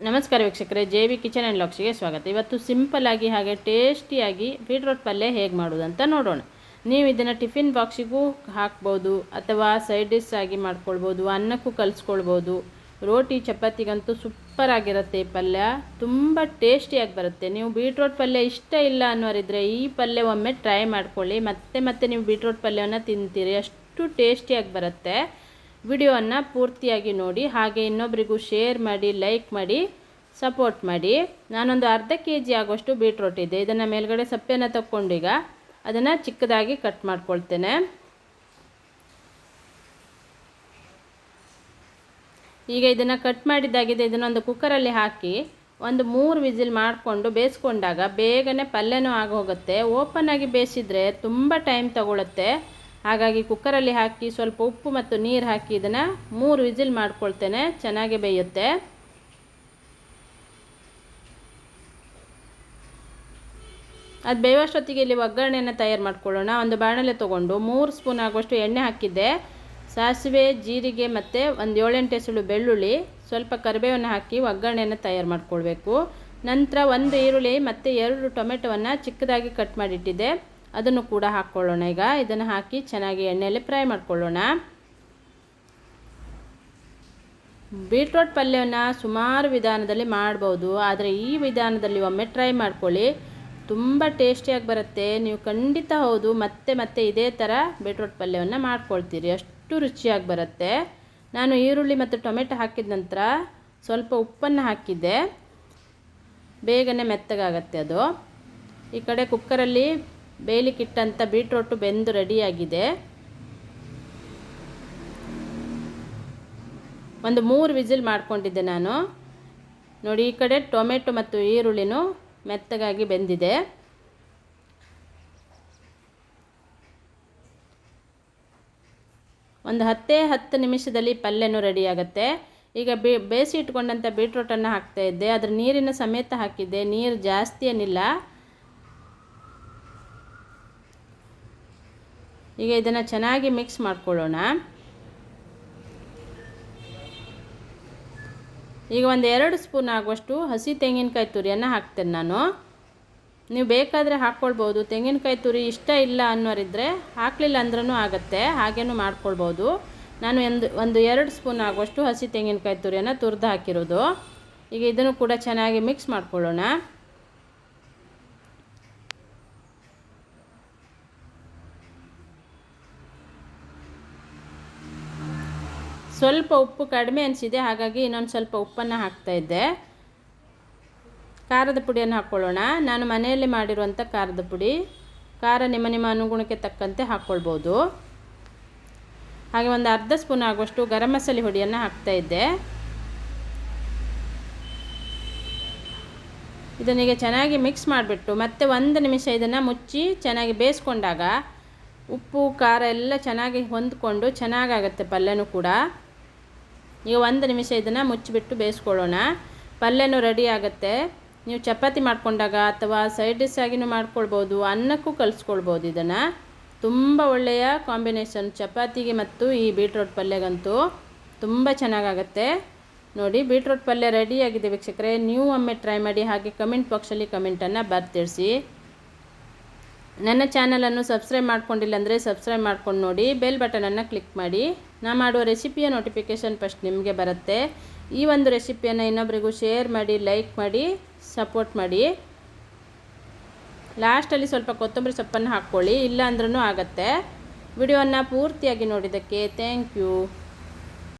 ನಮಸ್ಕಾರ ವೀಕ್ಷಕರೇ, J V kitchen and ಲಾಕ್ಸ್ಗೆ ಸ್ವಾಗತ. ಇವತ್ತು ಸಿಂಪಲ್ ಆಗಿ ಹಾಗೆ ಟೇಸ್ಟಿಯಾಗಿ ಬೀಟ್ರೋಟ್ ಪಲ್ಯ ಹೇಗೆ ಮಾಡೋದಂತ ನೋಡೋಣ. ನೀವು ಇದನ್ನು ಟಿಫಿನ್ ಬಾಕ್ಸಿಗೂ ಹಾಕ್ಬೋದು, ಅಥವಾ ಸೈಡ್ ಡಿಶ್ ಆಗಿ ಮಾಡ್ಕೊಳ್ಬೋದು, ಅನ್ನಕ್ಕೂ ಕಲಿಸ್ಕೊಳ್ಬೋದು. ರೋಟಿ ಚಪಾತಿಗಂತೂ ಸೂಪರ್ ಆಗಿರುತ್ತೆ ಈ ಪಲ್ಯ. ತುಂಬ ಟೇಸ್ಟಿಯಾಗಿ ಬರುತ್ತೆ. ನೀವು ಬೀಟ್ರೋಟ್ ಪಲ್ಯ ಇಷ್ಟ ಇಲ್ಲ ಅನ್ನೋರಿದ್ರೆ ಈ ಪಲ್ಯ ಒಮ್ಮೆ ಟ್ರೈ ಮಾಡ್ಕೊಳ್ಳಿ. ಮತ್ತೆ ಮತ್ತೆ ನೀವು ಬೀಟ್ರೋಟ್ ಪಲ್ಯವನ್ನು ತಿಂತೀರಿ. ಅಷ್ಟು ಟೇಸ್ಟಿಯಾಗಿ ಬರುತ್ತೆ. ವಿಡಿಯೋವನ್ನು ಪೂರ್ತಿಯಾಗಿ ನೋಡಿ, ಹಾಗೆ ಇನ್ನೊಬ್ಬರಿಗೂ ಶೇರ್ ಮಾಡಿ, ಲೈಕ್ ಮಾಡಿ, ಸಪೋರ್ಟ್ ಮಾಡಿ. ನಾನೊಂದು ಅರ್ಧ ಕೆ ಜಿ ಆಗುವಷ್ಟು ಬೀಟ್ರೋಟ್ ಇದೆ. ಇದನ್ನು ಮೇಲ್ಗಡೆ ಸಪ್ಪೆನ ತಕ್ಕೊಂಡೀಗ ಅದನ್ನು ಚಿಕ್ಕದಾಗಿ ಕಟ್ ಮಾಡ್ಕೊಳ್ತೇನೆ. ಈಗ ಇದನ್ನು ಕಟ್ ಮಾಡಿದ್ದಾಗಿದೆ. ಇದನ್ನೊಂದು ಕುಕ್ಕರಲ್ಲಿ ಹಾಕಿ ಒಂದು ಮೂರು ವಿಸಿಲ್ ಮಾಡಿಕೊಂಡು ಬೇಯಿಸ್ಕೊಂಡಾಗ ಬೇಗನೆ ಪಲ್ಯನೂ ಆಗೋಗುತ್ತೆ. ಓಪನ್ ಆಗಿ ಬೇಯಿಸಿದರೆ ತುಂಬ ಟೈಮ್ ತಗೊಳುತ್ತೆ. ಹಾಗಾಗಿ ಕುಕ್ಕರಲ್ಲಿ ಹಾಕಿ ಸ್ವಲ್ಪ ಉಪ್ಪು ಮತ್ತು ನೀರು ಹಾಕಿ ಇದನ್ನು ಮೂರು ವಿಜಿಲ್ ಮಾಡ್ಕೊಳ್ತೇನೆ. ಚೆನ್ನಾಗಿ ಬೇಯುತ್ತೆ. ಅದು ಬೇಯುವಷ್ಟೊತ್ತಿಗೆ ಇಲ್ಲಿ ಒಗ್ಗರಣೆಯನ್ನು ತಯಾರು ಮಾಡ್ಕೊಳ್ಳೋಣ. ಒಂದು ಬಾಣಲೆ ತೊಗೊಂಡು ಮೂರು ಸ್ಪೂನ್ ಆಗುವಷ್ಟು ಎಣ್ಣೆ ಹಾಕಿದ್ದೆ. ಸಾಸಿವೆ, ಜೀರಿಗೆ ಮತ್ತು ಒಂದು ಏಳೆಂಟು ಎಸಳು ಬೆಳ್ಳುಳ್ಳಿ, ಸ್ವಲ್ಪ ಕರಿಬೇವನ್ನು ಹಾಕಿ ಒಗ್ಗರಣೆಯನ್ನು ತಯಾರು ಮಾಡ್ಕೊಳ್ಬೇಕು. ನಂತರ ಒಂದು ಈರುಳ್ಳಿ ಮತ್ತು ಎರಡು ಟೊಮೆಟೊವನ್ನು ಚಿಕ್ಕದಾಗಿ ಕಟ್ ಮಾಡಿಟ್ಟಿದ್ದೆ. ಅದನ್ನು ಕೂಡ ಹಾಕ್ಕೊಳ್ಳೋಣ. ಈಗ ಇದನ್ನು ಹಾಕಿ ಚೆನ್ನಾಗಿ ಎಣ್ಣೆಯಲ್ಲಿ ಫ್ರೈ ಮಾಡ್ಕೊಳ್ಳೋಣ. ಬೀಟ್ರೋಟ್ ಪಲ್ಯವನ್ನು ಸುಮಾರು ವಿಧಾನದಲ್ಲಿ ಮಾಡ್ಬೋದು. ಆದರೆ ಈ ವಿಧಾನದಲ್ಲಿ ಒಮ್ಮೆ ಟ್ರೈ ಮಾಡ್ಕೊಳ್ಳಿ. ತುಂಬ ಟೇಸ್ಟಿಯಾಗಿ ಬರುತ್ತೆ. ನೀವು ಖಂಡಿತ ಹೌದು, ಮತ್ತೆ ಮತ್ತೆ ಇದೇ ಥರ ಬೀಟ್ರೋಟ್ ಪಲ್ಯವನ್ನು ಮಾಡ್ಕೊಳ್ತೀರಿ. ಅಷ್ಟು ರುಚಿಯಾಗಿ ಬರುತ್ತೆ. ನಾನು ಈರುಳ್ಳಿ ಮತ್ತು ಟೊಮೆಟೊ ಹಾಕಿದ ನಂತರ ಸ್ವಲ್ಪ ಉಪ್ಪನ್ನು ಹಾಕಿದ್ದೆ. ಬೇಗನೆ ಮೆತ್ತಗಾಗತ್ತೆ ಅದು. ಈ ಕಡೆ ಕುಕ್ಕರಲ್ಲಿ ಬೇಯಲಿಕ್ಕಿಟ್ಟಂಥ ಬೀಟ್ರೋಟು ಬೆಂದು ರೆಡಿಯಾಗಿದೆ. ಒಂದು ಮೂರು ವಿಸಿಲ್ ಮಾಡಿಕೊಂಡಿದ್ದೆ ನಾನು. ನೋಡಿ, ಈ ಕಡೆ ಟೊಮೆಟೊ ಮತ್ತು ಈರುಳ್ಳಿನೂ ಮೆತ್ತಗಾಗಿ ಬೆಂದಿದೆ. ಒಂದು ಹತ್ತೇ ಹತ್ತು ನಿಮಿಷದಲ್ಲಿ ಪಲ್ಯನೂ ರೆಡಿಯಾಗತ್ತೆ. ಈಗ ಬಿ, ಬೇಯಿಸಿ ಇಟ್ಕೊಂಡಂಥ ಬೀಟ್ರೋಟನ್ನು ಹಾಕ್ತಾಯಿದ್ದೆ ಅದ್ರ ನೀರಿನ ಸಮೇತ ಹಾಕಿದ್ದೆ. ನೀರು ಜಾಸ್ತಿ ಏನಿಲ್ಲ. ಈಗ ಇದನ್ನು ಚೆನ್ನಾಗಿ ಮಿಕ್ಸ್ ಮಾಡ್ಕೊಳ್ಳೋಣ. ಈಗ ಒಂದು ಎರಡು ಸ್ಪೂನ್ ಆಗುವಷ್ಟು ಹಸಿ ತೆಂಗಿನಕಾಯಿ ತುರಿಯನ್ನು ಹಾಕ್ತೇನೆ ನಾನು. ನೀವು ಬೇಕಾದರೆ ಹಾಕ್ಕೊಳ್ಬೋದು ತೆಂಗಿನಕಾಯಿ ತುರಿ ಇಷ್ಟ ಇಲ್ಲ ಅನ್ನೋರಿದ್ದರೆ ಹಾಕಲಿಲ್ಲ ಅಂದ್ರೂ ಆಗುತ್ತೆ, ಹಾಗೇನು ಮಾಡ್ಕೊಳ್ಬೋದು ನಾನು ಒಂದು ಒಂದು ಎರಡು ಸ್ಪೂನ್ ಆಗುವಷ್ಟು ಹಸಿ ತೆಂಗಿನಕಾಯಿ ತುರಿಯನ್ನು ತುರಿದು ಹಾಕಿರೋದು. ಈಗ ಇದನ್ನು ಕೂಡ ಚೆನ್ನಾಗಿ ಮಿಕ್ಸ್ ಮಾಡ್ಕೊಳ್ಳೋಣ. ಸ್ವಲ್ಪ ಉಪ್ಪು ಕಡಿಮೆ ಅನಿಸಿದೆ, ಹಾಗಾಗಿ ಇನ್ನೊಂದು ಸ್ವಲ್ಪ ಉಪ್ಪನ್ನು ಹಾಕ್ತಾಯಿದ್ದೆ ಖಾರದ ಪುಡಿಯನ್ನು ಹಾಕ್ಕೊಳ್ಳೋಣ ನಾನು ಮನೆಯಲ್ಲಿ ಮಾಡಿರುವಂಥ ಖಾರದ ಪುಡಿ. ಖಾರ ನಿಮ್ಮ ನಿಮ್ಮ ಅನುಗುಣಕ್ಕೆ ತಕ್ಕಂತೆ ಹಾಕ್ಕೊಳ್ಬೋದು ಹಾಗೆ ಒಂದು ಅರ್ಧ ಸ್ಪೂನ್ ಆಗುವಷ್ಟು ಗರಂ ಮಸಾಲೆ ಹುಡಿಯನ್ನು ಹಾಕ್ತಾಯಿದ್ದೆ ಇದನ್ನೀಗ ಚೆನ್ನಾಗಿ ಮಿಕ್ಸ್ ಮಾಡಿಬಿಟ್ಟು ಮತ್ತೆ ಒಂದು ನಿಮಿಷ ಇದನ್ನು ಮುಚ್ಚಿ ಚೆನ್ನಾಗಿ ಬೇಯಿಸ್ಕೊಂಡಾಗ ಉಪ್ಪು, ಖಾರ ಎಲ್ಲ ಚೆನ್ನಾಗಿ ಹೊಂದ್ಕೊಂಡು ಚೆನ್ನಾಗಾಗತ್ತೆ ಪಲ್ಯನೂ ಕೂಡ. ಈಗ ಒಂದು ನಿಮಿಷ ಇದನ್ನು ಮುಚ್ಚಿಬಿಟ್ಟು ಬೇಯಿಸ್ಕೊಳ್ಳೋಣ. ಪಲ್ಯನೂ ರೆಡಿ ಆಗುತ್ತೆ. ನೀವು ಚಪಾತಿ ಮಾಡ್ಕೊಂಡಾಗ ಅಥವಾ ಸೈಡ್ ಡಿಶ್ ಆಗಿನೂ ಮಾಡ್ಕೊಳ್ಬೋದು, ಅನ್ನಕ್ಕೂ ಕಲಿಸ್ಕೊಳ್ಬೋದು ಇದನ್ನು. ತುಂಬ ಒಳ್ಳೆಯ ಕಾಂಬಿನೇಷನ್ ಚಪಾತಿಗೆ ಮತ್ತು ಈ ಬೀಟ್ರೋಟ್ ಪಲ್ಯಗಂತೂ ತುಂಬ ಚೆನ್ನಾಗಾಗತ್ತೆ. ನೋಡಿ ಬೀಟ್ರೋಟ್ ಪಲ್ಯ ರೆಡಿಯಾಗಿದೆ ವೀಕ್ಷಕರೇ. ನೀವು ಒಮ್ಮೆ ಟ್ರೈ ಮಾಡಿ ಹಾಗೆ ಕಮೆಂಟ್ ಬಾಕ್ಸಲ್ಲಿ ಕಮೆಂಟನ್ನು ಬರ್ತಿಳಿಸಿ ನನ್ನ ಚಾನಲನ್ನು ಸಬ್ಸ್ಕ್ರೈಬ್ ಮಾಡ್ಕೊಂಡಿಲ್ಲ ಅಂದರೆ ಸಬ್ಸ್ಕ್ರೈಬ್ ಮಾಡ್ಕೊಂಡು ನೋಡಿ ಬೆಲ್ ಬಟನನ್ನು ಕ್ಲಿಕ್ ಮಾಡಿ. ನಾ ಮಾಡುವ ರೆಸಿಪಿಯ ನೋಟಿಫಿಕೇಷನ್ ಫಸ್ಟ್ ನಿಮಗೆ ಬರುತ್ತೆ. ಈ ಒಂದು ರೆಸಿಪಿಯನ್ನು ಇನ್ನೊಬ್ಬರಿಗೂ ಶೇರ್ ಮಾಡಿ ಲೈಕ್ ಮಾಡಿ ಸಪೋರ್ಟ್ ಮಾಡಿ. ಲಾಸ್ಟಲ್ಲಿ ಸ್ವಲ್ಪ ಕೊತ್ತಂಬರಿ ಸೊಪ್ಪನ್ನು ಹಾಕ್ಕೊಳ್ಳಿ, ಇಲ್ಲ ಅಂದ್ರೂ ಆಗುತ್ತೆ. ವಿಡಿಯೋವನ್ನು ಪೂರ್ತಿಯಾಗಿ ನೋಡಿದ್ದಕ್ಕೆ ಥ್ಯಾಂಕ್ ಯು